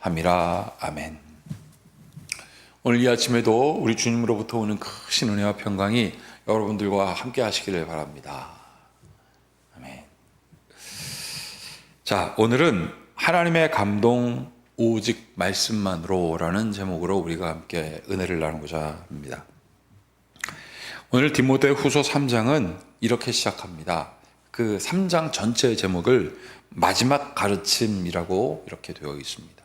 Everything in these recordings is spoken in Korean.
함이라 아멘. 오늘 이 아침에도 우리 주님으로부터 오는 크신 은혜와 평강이 여러분들과 함께 하시기를 바랍니다. 아멘. 자, 오늘은 하나님의 감동 오직 말씀만으로라는 제목으로 우리가 함께 은혜를 나누고자 합니다. 오늘 디모데 후서 3장은 이렇게 시작합니다. 그 3장 전체의 제목을 마지막 가르침이라고 이렇게 되어 있습니다.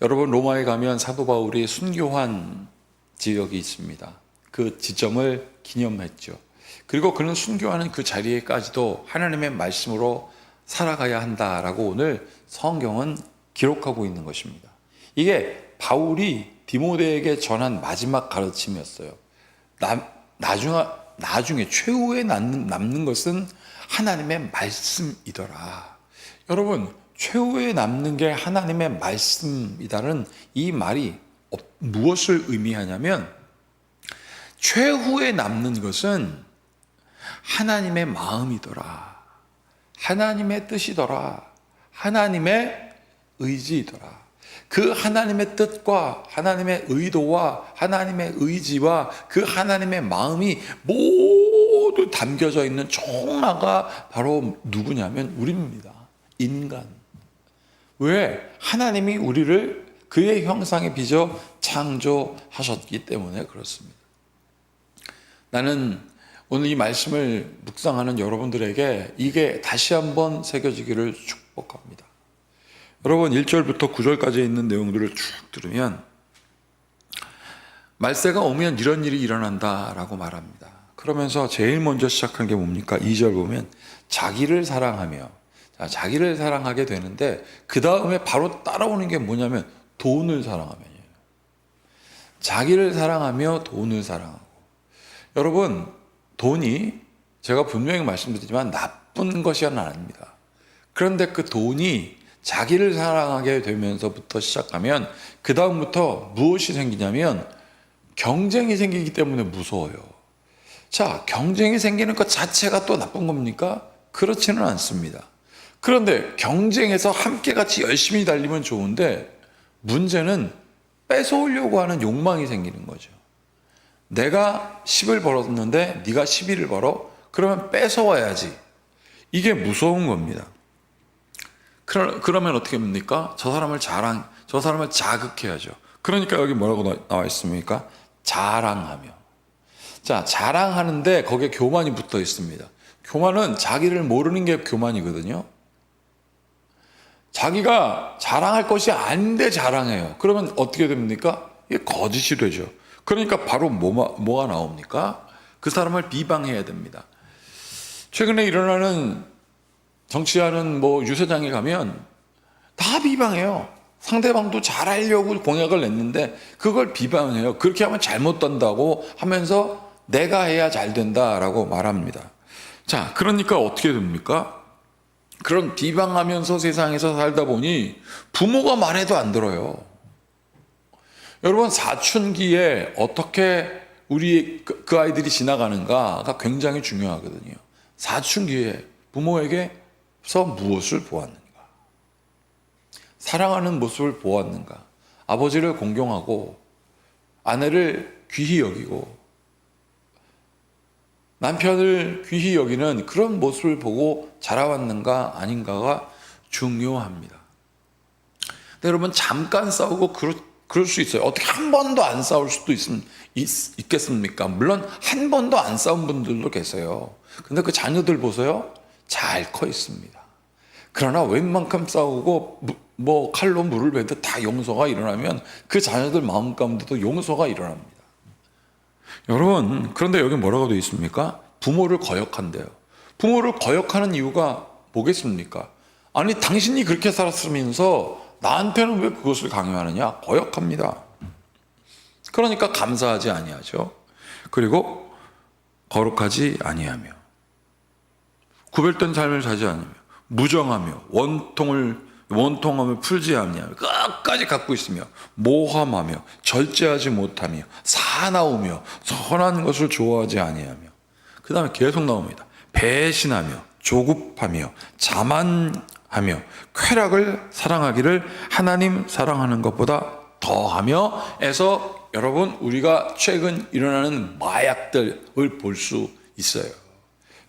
여러분 로마에 가면 사도 바울이 순교한 지역이 있습니다. 그 지점을 기념했죠. 그리고 그는 순교하는 그 자리에까지도 하나님의 말씀으로 살아가야 한다라고 오늘 성경은 기록하고 있는 것입니다. 이게 바울이 디모데에게 전한 마지막 가르침이었어요. 나, 나중, 나중에 최후에 남는, 남는 것은 하나님의 말씀이더라. 여러분, 최후에 남는 게 하나님의 말씀이다는 이 말이 어- 무엇을 의미하냐면 최후에 남는 것은 하나님의 마음이더라. 하나님의 뜻이더라. 하나님의 의지이더라. 그 하나님의 뜻과 하나님의 의도와 하나님의 의지와 그 하나님의 마음이 모두 담겨져 있는 총화가 바로 누구냐면 우리입니다. 인간. 왜? 하나님이 우리를 그의 형상에 빚어 창조하셨기 때문에 그렇습니다. 나는 오늘 이 말씀을 묵상하는 여러분들에게 이게 다시 한번 새겨지기를 축복합니다. 여러분 1절부터 9절까지 있는 내용들을 쭉 들으면 말세가 오면 이런 일이 일어난다라고 말합니다. 그러면서 제일 먼저 시작한 게 뭡니까? 2절 보면 자기를 사랑하며 자, 자기를 사랑하게 되는데 그 다음에 바로 따라오는 게 뭐냐면 돈을 사랑하면이에요. 자기를 사랑하며 돈을 사랑하고 여러분 돈이 제가 분명히 말씀드리지만 나쁜 것이 아닙니다. 그런데 그 돈이 자기를 사랑하게 되면서부터 시작하면 그 다음부터 무엇이 생기냐면 경쟁이 생기기 때문에 무서워요. 자, 경쟁이 생기는 것 자체가 또 나쁜 겁니까? 그렇지는 않습니다. 그런데 경쟁에서 함께 같이 열심히 달리면 좋은데 문제는 뺏어오려고 하는 욕망이 생기는 거죠. 내가 10을 벌었는데 네가 11을 벌어? 그러면 뺏어와야지. 이게 무서운 겁니다. 그러, 그러면 어떻게 합니까? 저 사람을 자랑, 저 사람을 자극해야죠. 그러니까 여기 뭐라고 나- 나와 있습니까? 자랑하며. 자, 자랑하는데 거기에 교만이 붙어 있습니다. 교만은 자기를 모르는 게 교만이거든요. 자기가 자랑할 것이 아닌데 자랑해요. 그러면 어떻게 됩니까? 이게 거짓이 되죠. 그러니까 바로 뭐가, 뭐가 나옵니까? 그 사람을 비방해야 됩니다. 최근에 일어나는 정치하는 뭐 유세장에 가면 다 비방해요. 상대방도 잘하려고 공약을 냈는데 그걸 비방해요. 그렇게 하면 잘못된다고 하면서 내가 해야 잘 된다라고 말합니다. 자, 그러니까 어떻게 됩니까? 그런 비방하면서 세상에서 살다 보니 부모가 말해도 안 들어요. 여러분 사춘기에 어떻게 우리 그, 그 아이들이 지나가는가가 굉장히 중요하거든요. 사춘기에 부모에게서 무엇을 보았는가? 사랑하는 모습을 보았는가? 아버지를 공경하고 아내를 귀히 여기고 남편을 귀히 여기는 그런 모습을 보고 자라왔는가 아닌가가 중요합니다. 여러분 잠깐 싸우고 그럴, 그럴 수 있어요. 어떻게 한 번도 안 싸울 수도 있, 있, 있 겠습니까? 물론 한 번도 안 싸운 분들도 계세요. 근데 그 자녀들 보세요. 잘 커 있습니다. 그러나 웬만큼 싸우고 무- 뭐 칼로 물을 베듯 다 용서가 일어나면 그 자녀들 마음 가운데도 용서가 일어납니다. 여러분, 그런데 여기 뭐라고 되어 있습니까? 부모를 거역한대요. 부모를 거역하는 이유가 뭐겠습니까? 아니, 당신이 그렇게 살았으면서 나한테는 왜 그것을 강요하느냐? 거역합니다. 그러니까 감사하지 아니하죠. 그리고 거룩하지 아니하며 구별된 삶을 사지 않으며 무정하며 원통을 원통함을 풀지 아니하며 끝까지 갖고 있으며 모함하며 절제하지 못하며 사나우며 선한 것을 좋아하지 아니하며 그 다음에 계속 나옵니다. 배신하며 조급하며 자만 하며 쾌락을 사랑하기를 하나님 사랑하는 것보다 더하며 해서 여러분 우리가 최근 일어나는 마약들을 볼 수 있어요.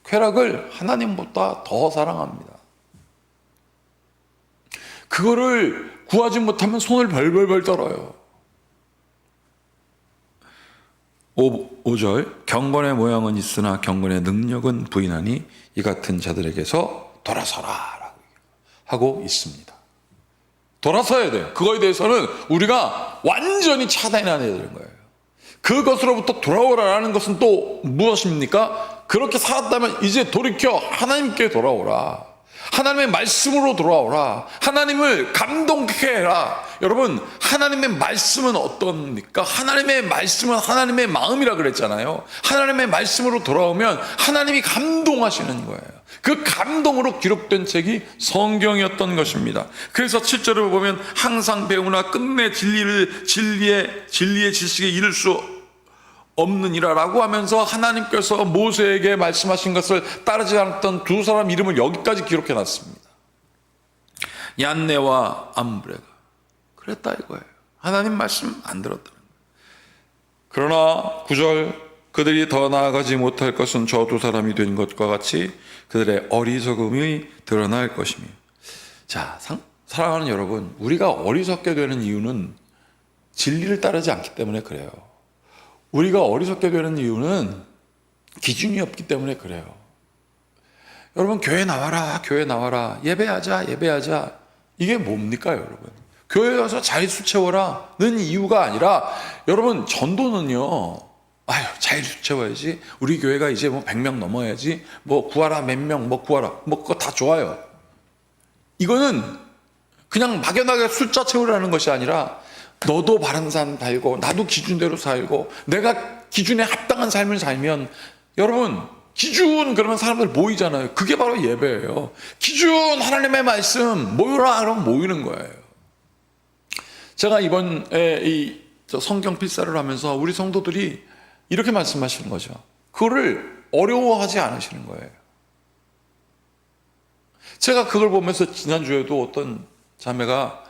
쾌락을 하나님보다 더 사랑합니다. 그거를 구하지 못하면 손을 벌벌벌 떨어요. 5, 절 경건의 모양은 있으나 경건의 능력은 부인하니 이 같은 자들에게서 돌아서라 하고 있습니다. 돌아서야 돼요. 그거에 대해서는 우리가 완전히 차단해야 되는 거예요. 그것으로부터 돌아오라라는 것은 또 무엇입니까? 그렇게 살았다면 이제 돌이켜 하나님께 돌아오라. 하나님의 말씀으로 돌아오라. 하나님을 감동케 해라. 여러분, 하나님의 말씀은 어떻습니까? 하나님의 말씀은 하나님의 마음이라 그랬잖아요. 하나님의 말씀으로 돌아오면 하나님이 감동하시는 거예요. 그 감동으로 기록된 책이 성경이었던 것입니다. 그래서 7절을 보면 항상 배우나 끝내 진리를 진리의 진리의 지식에 이를 수 없느니라라고 하면서 하나님께서 모세에게 말씀하신 것을 따르지 않았던 두 사람 이름을 여기까지 기록해 놨습니다. 얀네와 암브레가 그랬다 이거예요. 하나님 말씀 안 들었다는 거예요. 그러나 구절 그들이 더 나아가지 못할 것은 저 두 사람이 된 것과 같이 그들의 어리석음이 드러날 것이며 자 상, 사랑하는 여러분 우리가 어리석게 되는 이유는 진리를 따르지 않기 때문에 그래요. 우리가 어리석게 되는 이유는 기준이 없기 때문에 그래요. 여러분, 교회 나와라, 교회 나와라, 예배하자, 예배하자. 이게 뭡니까, 여러분? 교회 와서 자리수 채워라 는 이유가 아니라, 여러분, 전도는요, 아유, 자리수 채워야지. 우리 교회가 이제 뭐 100명 넘어야지. 뭐 구하라, 몇 명, 뭐 구하라. 뭐 그거 다 좋아요. 이거는 그냥 막연하게 숫자 채우라는 것이 아니라, 너도 바른 삶 살고 나도 기준대로 살고 내가 기준에 합당한 삶을 살면 여러분 기준 그러면 사람들 모이잖아요. 그게 바로 예배예요. 기준 하나님의 말씀 모여라 그러면 모이는 거예요. 제가 이번에 이 성경 필사를 하면서 우리 성도들이 이렇게 말씀하시는 거죠. 그거를 어려워하지 않으시는 거예요. 제가 그걸 보면서 지난주에도 어떤 자매가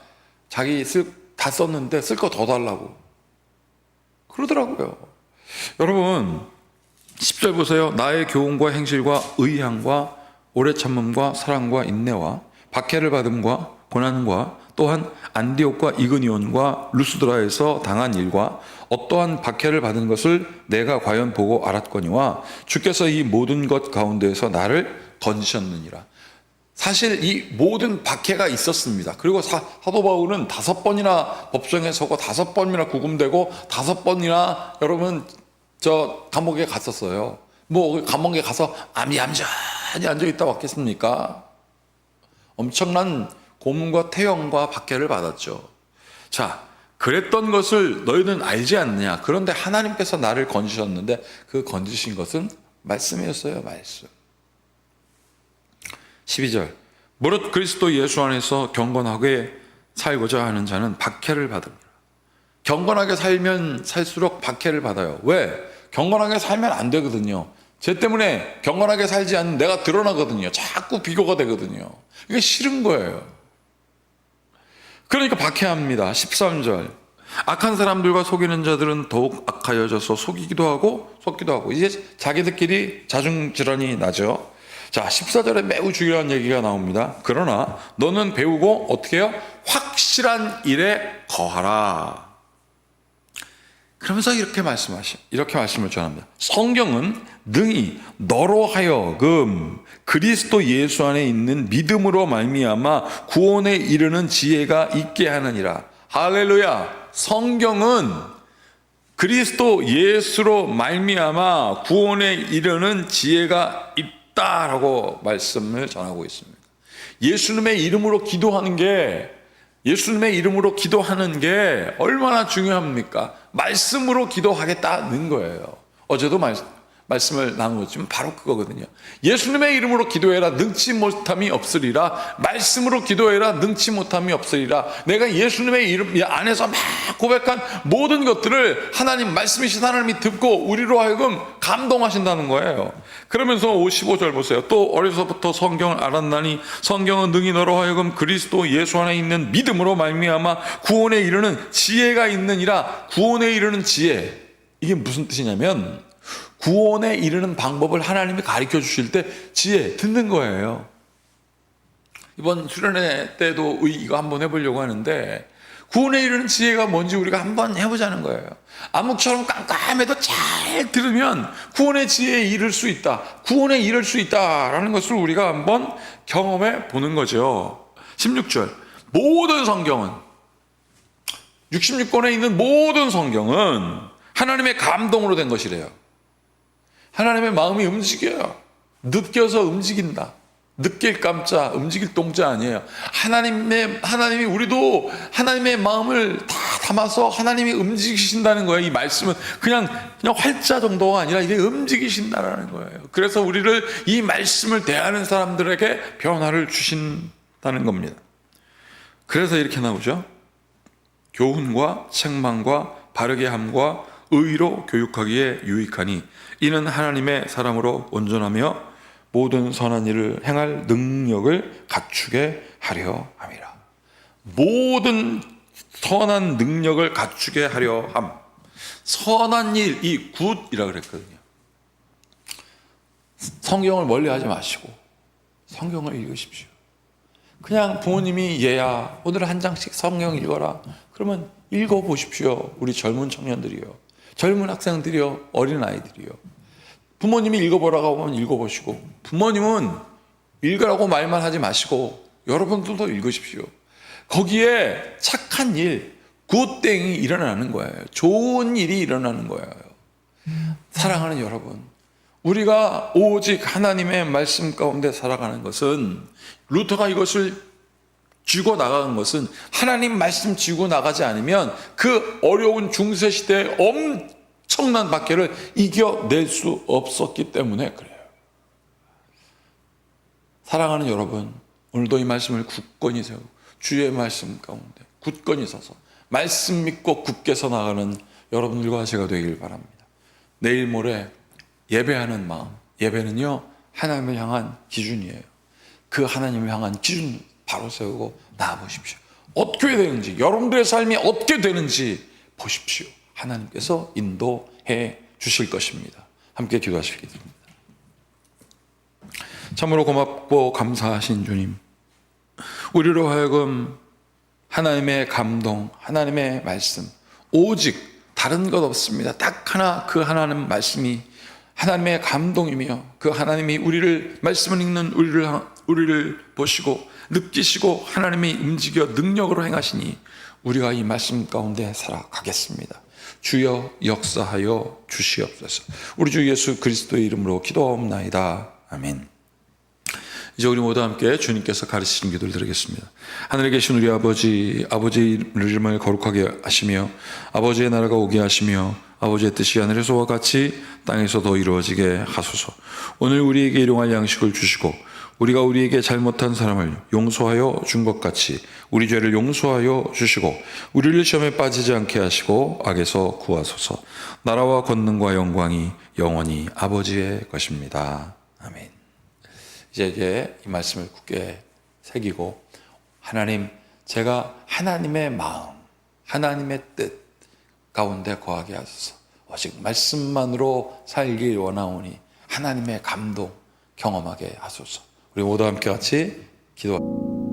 자기 쓸 다 썼는데 쓸 거 더 달라고. 그러더라고요. 여러분, 10절 보세요. 나의 교훈과 행실과 의향과 오래 참음과 사랑과 인내와 박해를 받음과 고난과 또한 안디옥과 이그니온과 루스드라에서 당한 일과 어떠한 박해를 받은 것을 내가 과연 보고 알았거니와 주께서 이 모든 것 가운데에서 나를 건지셨느니라. 사실 이 모든 박해가 있었습니다. 그리고 사, 도 바울은 다섯 번이나 법정에 서고 다섯 번이나 구금되고 다섯 번이나 여러분 저 감옥에 갔었어요. 뭐 감옥에 가서 암이암전히 앉아 있다 왔겠습니까? 엄청난 고문과 태형과 박해를 받았죠. 자, 그랬던 것을 너희는 알지 않느냐? 그런데 하나님께서 나를 건지셨는데 그 건지신 것은 말씀이었어요, 말씀. 12절. 무릇 그리스도 예수 안에서 경건하게 살고자 하는 자는 박해를 받습니다. 경건하게 살면 살수록 박해를 받아요. 왜? 경건하게 살면 안 되거든요. 쟤 때문에 경건하게 살지 않는 내가 드러나거든요. 자꾸 비교가 되거든요. 이게 싫은 거예요. 그러니까 박해합니다. 13절. 악한 사람들과 속이는 자들은 더욱 악하여져서 속이기도 하고 속기도 하고 이제 자기들끼리 자중 질환이 나죠. 자, 14절에 매우 중요한 얘기가 나옵니다. 그러나 너는 배우고 어떻게 해요? 확실한 일에 거하라. 그러면서 이렇게 말씀하시, 이렇게 말씀을 전합니다. 성경은 능히 너로 하여금 그리스도 예수 안에 있는 믿음으로 말미암아 구원에 이르는 지혜가 있게 하느니라. 할렐루야. 성경은 그리스도 예수로 말미암아 구원에 이르는 지혜가 있다. 있다라고 말씀을 전하고 있습니다. 예수님의 이름으로 기도하는 게 예수님의 이름으로 기도하는 게 얼마나 중요합니까? 말씀으로 기도하겠다는 거예요. 어제도 말, 말씀을 나누었지만 바로 그거거든요. 예수님의 이름으로 기도해라 능치 못함이 없으리라. 말씀으로 기도해라 능치 못함이 없으리라. 내가 예수님의 이름 안에서 막 고백한 모든 것들을 하나님 말씀이신 하나님이 듣고 우리로 하여금 감동하신다는 거예요. 그러면서 55절 보세요. 또 어려서부터 성경을 알았나니 성경은 능히 너로 하여금 그리스도 예수 안에 있는 믿음으로 말미암아 구원에 이르는 지혜가 있느니라. 구원에 이르는 지혜. 이게 무슨 뜻이냐면 구원에 이르는 방법을 하나님이 가르쳐 주실 때 지혜 듣는 거예요. 이번 수련회 때도 의- 이거 한번 해보려고 하는데 구원에 이르는 지혜가 뭔지 우리가 한번 해보자는 거예요. 암흑처럼 깜깜해도 잘 들으면 구원의 지혜에 이를 수 있다. 구원에 이를 수 있다라는 것을 우리가 한번 경험해 보는 거죠. 16절. 모든 성경은 66권에 있는 모든 성경은 하나님의 감동으로 된 것이래요. 하나님의 마음이 움직여요. 느껴서 움직인다. 느낄 깜짝, 움직일 동자 아니에요. 하나님의, 하나님이 우리도 하나님의 마음을 다 담아서 하나님이 움직이신다는 거예요. 이 말씀은 그냥, 그냥 활자 정도가 아니라 이게 움직이신다라는 거예요. 그래서 우리를 이 말씀을 대하는 사람들에게 변화를 주신다는 겁니다. 그래서 이렇게 나오죠. 교훈과 책망과 바르게 함과 의로 교육하기에 유익하니 이는 하나님의 사람으로 온전하며 모든 선한 일을 행할 능력을 갖추게 하려 함이라. 모든 선한 능력을 갖추게 하려 함. 선한 일, 이 굿이라 그랬거든요. 성경을 멀리 하지 마시고 성경을 읽으십시오. 그냥 부모님이 얘야 오늘 한 장씩 성경 읽어라 그러면 읽어 보십시오 우리 젊은 청년들이요 젊은 학생들이요 어린 아이들이요. 부모님이 읽어보라고 하면 읽어보시고 부모님은 읽으라고 말만 하지 마시고 여러분들도 읽으십시오. 거기에 착한 일 굿땡이 일어나는 거예요. 좋은 일이 일어나는 거예요. 사랑하는 여러분 우리가 오직 하나님의 말씀 가운데 살아가는 것은 루터가 이것을 쥐고 나가는 것은 하나님 말씀 쥐고 나가지 않으면 그 어려운 중세 시대의 엄청난 박해를 이겨낼 수 없었기 때문에 그래요. 사랑하는 여러분, 오늘도 이 말씀을 굳건히 세우고 주의 말씀 가운데 굳건히 서서 말씀 믿고 굳게 서 나가는 여러분들과 제가 되길 바랍니다. 내일 모레 예배하는 마음, 예배는요 하나님을 향한 기준이에요. 그 하나님을 향한 기준 바로 세우고 나아보십시오. 어떻게 되는지, 여러분들의 삶이 어떻게 되는지 보십시오. 하나님께서 인도해 주실 것입니다. 함께 기도하시겠습니다. 참으로 고맙고 감사하신 주님, 우리로 하여금 하나님의 감동, 하나님의 말씀, 오직 다른 것 없습니다. 딱 하나 그 하나님 말씀이 하나님의 감동이며 그 하나님이 우리를 말씀을 읽는 우리를 우리를 보시고 느끼시고 하나님이 움직여 능력으로 행하시니 우리가 이 말씀 가운데 살아가겠습니다. 주여 역사하여 주시옵소서. 우리 주 예수 그리스도의 이름으로 기도하옵나이다. 아멘. 이제 우리 모두 함께 주님께서 가르치신 기도를 드리겠습니다. 하늘에 계신 우리 아버지, 아버지의 이름을 거룩하게 하시며 아버지의 나라가 오게 하시며 아버지의 뜻이 하늘에서와 같이 땅에서도 이루어지게 하소서. 오늘 우리에게 일용할 양식을 주시고 우리가 우리에게 잘못한 사람을 용서하여 준 것 같이 우리 죄를 용서하여 주시고 우리를 시험에 빠지지 않게 하시고 악에서 구하소서. 나라와 권능과 영광이 영원히 아버지의 것입니다. 아멘. 이제 이 말씀을 굳게 새기고 하나님 제가 하나님의 마음, 하나님의 뜻 가운데 거하게 하소서. 오직 말씀만으로 살길 원하오니 하나님의 감동 경험하게 하소서. 우리 모두 함께 같이 기도.